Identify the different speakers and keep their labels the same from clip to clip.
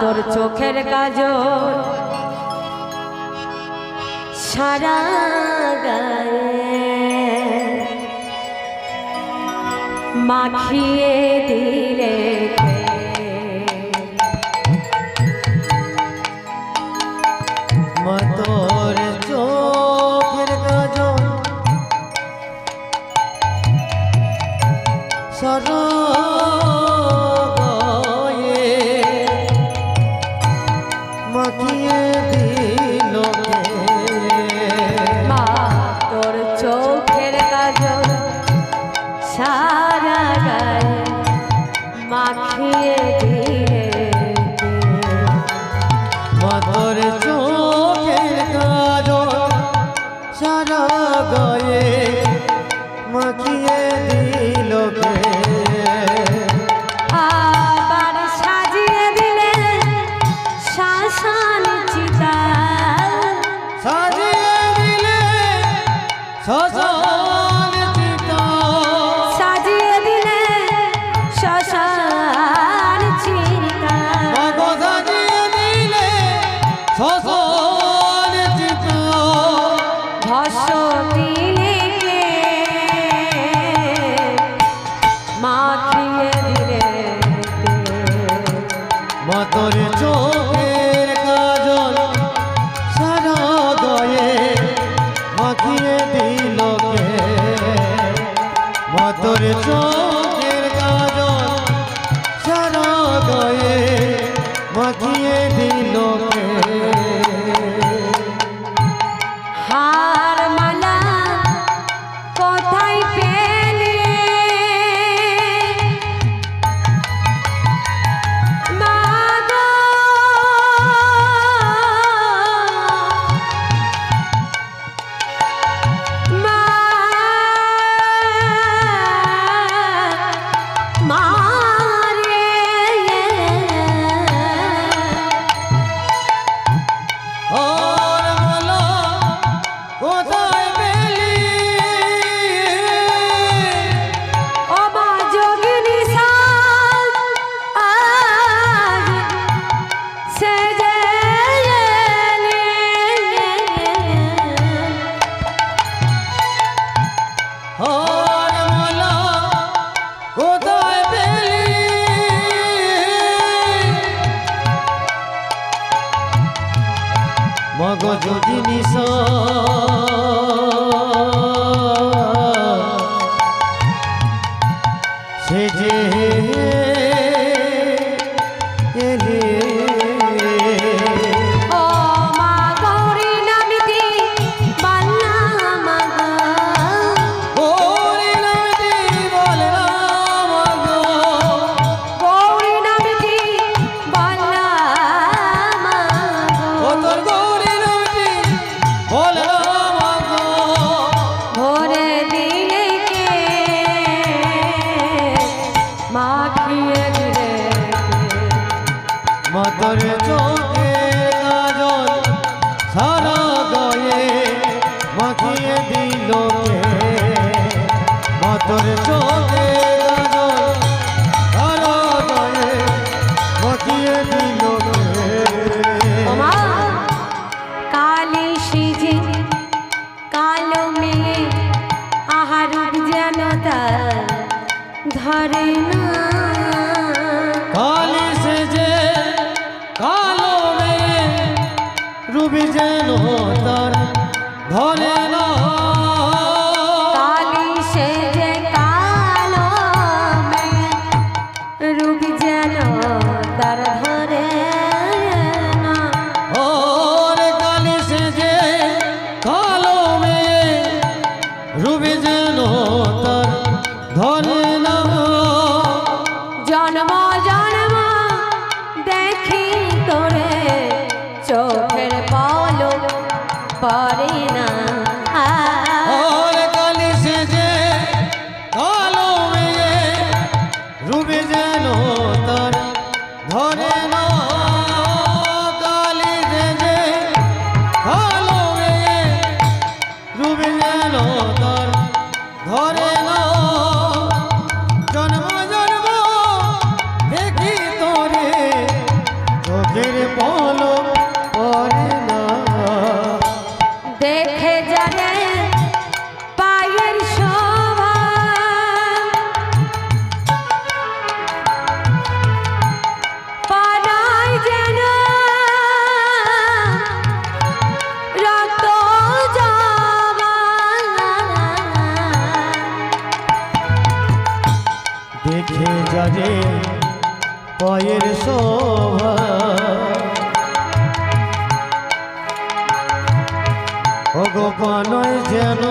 Speaker 1: তোর চোখের কাজল সারা গায়ে মাখিয়ে দিলে
Speaker 2: চোখের
Speaker 1: সরু
Speaker 2: 자.
Speaker 1: সাগর চল যদি লোকে
Speaker 2: মতর
Speaker 1: চলে কালে সেজে কালো মেয়ে আহারুক যেন ধরে না।
Speaker 2: কালে সেজে কালো মেয়ে রুবি যেন তার ধরে না। রুবি যেন তার
Speaker 1: ধন্য નો দেখে
Speaker 2: পয়ের শোভা। গোপানয় যেন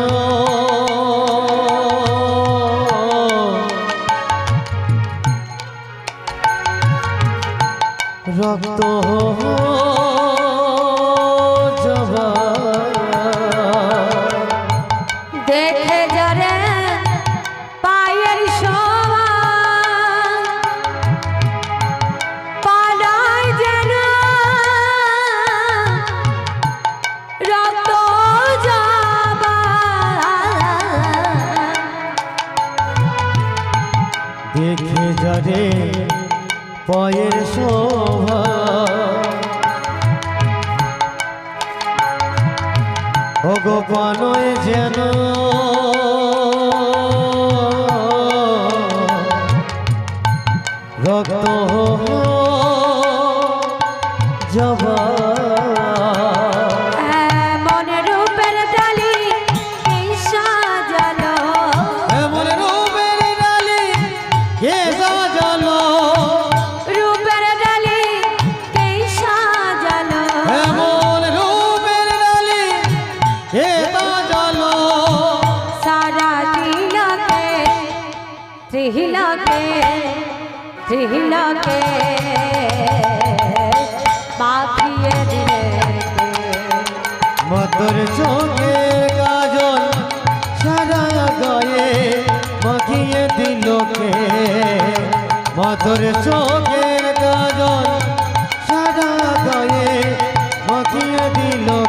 Speaker 2: রক্ত গোপানয় যেন। রক্ত
Speaker 1: ত্রিহিলকে ত্রিহিলকে মাখিয়ে দিলে
Speaker 2: মধুর চোখে কাজল সারা গায়ে মাখিয়ে দিলকে মধুর চোখের কাজল সারা গায়ে মাখিয়ে দিলকে চোখে